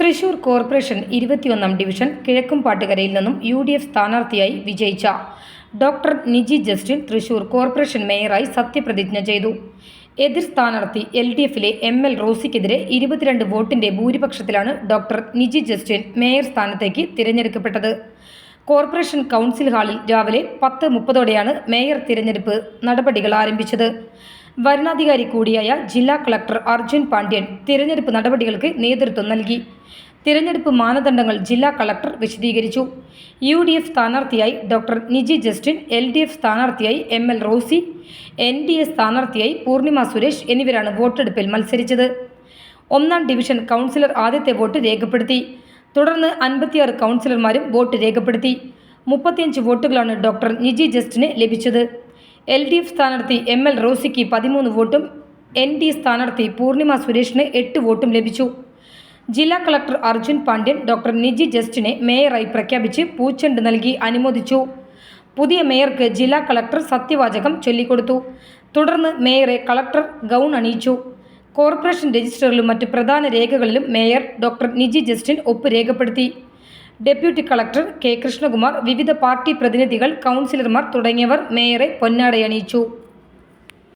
Thrissur corporation ഇരുപത്തിയൊന്നാം division കിഴക്കുംപാട്ടുകരയിൽ നിന്നും യു ഡി എഫ് സ്ഥാനാർത്ഥിയായി വിജയിച്ച doctor Niji Justin Thrissur corporation മേയറായി സത്യപ്രതിജ്ഞ ചെയ്തു. എതിർ സ്ഥാനാർത്ഥി എൽ ഡി എഫിലെ എം എൽ റോസിക്കെതിരെ ഇരുപത്തിരണ്ട് വോട്ടിന്റെ ഭൂരിപക്ഷത്തിലാണ് ഡോക്ടർ നിജി ജസ്റ്റിൻ മേയർ സ്ഥാനത്തേക്ക് തിരഞ്ഞെടുക്കപ്പെട്ടത്. കോർപ്പറേഷൻ കൗൺസിൽ ഹാളിൽ രാവിലെ പത്ത് മുപ്പതോടെയാണ് മേയർ തിരഞ്ഞെടുപ്പ് നടപടികൾ ആരംഭിച്ചത്. വരണാധികാരി കൂടിയായ ജില്ലാ കളക്ടർ അർജുൻ പാണ്ഡ്യൻ തിരഞ്ഞെടുപ്പ് നടപടികൾക്ക് നേതൃത്വം നൽകി. തിരഞ്ഞെടുപ്പ് മാനദണ്ഡങ്ങൾ ജില്ലാ കളക്ടർ വിശദീകരിച്ചു. യു ഡി എഫ് സ്ഥാനാർത്ഥിയായി doctor Niji Justin L D F സ്ഥാനാർത്ഥിയായി M L Rosy N D A സ്ഥാനാർത്ഥിയായി പൂർണിമ സുരേഷ് എന്നിവരാണ് വോട്ടെടുപ്പിൽ മത്സരിച്ചത്. ഒന്നാം ഡിവിഷൻ കൗൺസിലർ ആദ്യത്തെ വോട്ട് രേഖപ്പെടുത്തി. തുടർന്ന് അൻപത്തിയാറ് കൗൺസിലർമാരും വോട്ട് രേഖപ്പെടുത്തി. മുപ്പത്തിയഞ്ച് വോട്ടുകളാണ് ഡോക്ടർ നിജി ജസ്റ്റിന് ലഭിച്ചത്. എൽ ഡി എഫ് സ്ഥാനാർത്ഥി എം എൽ റോസിക്ക് പതിമൂന്ന് വോട്ടും എൻ ഡി സ്ഥാനാർത്ഥി പൂർണിമ സുരേഷിന് എട്ട് വോട്ടും ലഭിച്ചു. ജില്ലാ കളക്ടർ അർജുൻ പാണ്ഡ്യൻ ഡോക്ടർ നിജി ജസ്റ്റിനെ മേയറായി പ്രഖ്യാപിച്ച് പൂച്ചെണ്ട് നൽകി അനുമോദിച്ചു. പുതിയ മേയർക്ക് ജില്ലാ കളക്ടർ സത്യവാചകം ചൊല്ലിക്കൊടുത്തു. തുടർന്ന് മേയറെ കളക്ടർ ഗൗൺ അണിയിച്ചു. കോർപ്പറേഷൻ രജിസ്റ്ററിലും മറ്റ് പ്രധാന രേഖകളിലും മേയർ ഡോക്ടർ നിജി ജസ്റ്റിൻ ഒപ്പ് രേഖപ്പെടുത്തി. ഡെപ്യൂട്ടി കളക്ടർ കെ കൃഷ്ണകുമാർ വിവിധ പാർട്ടി പ്രതിനിധികൾ കൗൺസിലർമാർ തുടങ്ങിയവർ മേയറെ പൊന്നാടയണിയിച്ചു